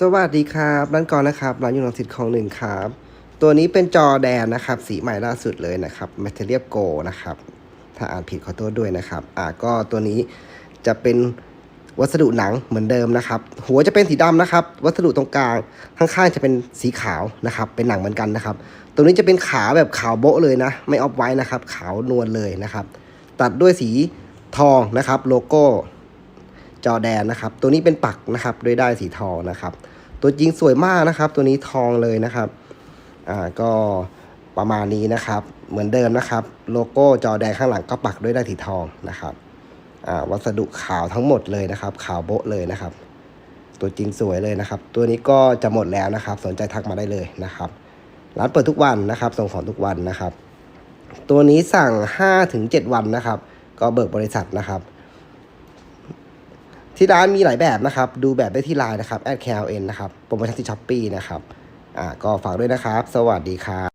สวัสดีครับร้านก่อนะครับร้านยูนองสิทธิ์ของหนึ่งครับ ตัวนี้เป็นจอแดนนะครับ สีใหม่ล่าสุดเลยนะครับ Material Go นะครับ ถ้าอ่านผิดขอโทษด้วยนะครับ อ่าก็ตัวนี้จะเป็นวัสดุหนังเหมือนเดิมนะครับ หัวจะเป็นสีดำนะครับ วัสดุตรงกลางข้างๆจะเป็นสีขาวนะครับ เป็นหนังเหมือนกันนะครับ ตัวนี้จะเป็นขาวแบบขาวโบ๊ะเลยนะ ไม่ออฟไว้นะครับ ขาวนวลเลยนะครับ ตัดด้วยสีทองนะครับ โลโก้ จอแดนนะครับ ตัวนี้เป็นปักนะครับด้วยได้สีทองนะครับ ตัวจริงสวยมากนะครับ ตัวนี้ทองเลยนะครับอ่าก็ประมาณนี้นะครับ เหมือนเดิมนะครับ โลโก้จอแดนข้างหลังก็ปักด้วยได้สีทองนะครับอ่าวัสดุขาวทั้งหมดเลยนะครับ ขาวโบ๊ะเลยนะครับ ตัวจริงสวยเลยนะครับ ตัวนี้ก็จะหมดแล้วนะครับ สนใจทักมาได้เลยนะครับ ร้านเปิดทุกวันนะครับ ส่งของทุกวันนะครับ ตัวนี้สั่ง 5-7 วันนะครับ ก็เบิกบริษัทนะครับ ที่ร้านมีหลายแบบนะครับ ดูแบบได้ที่ไลน์นะครับ @kln นะครับโปรโมชั่นที่ช้อปปีนะครับอ่าก็ฝากด้วยนะครับ สวัสดีครับ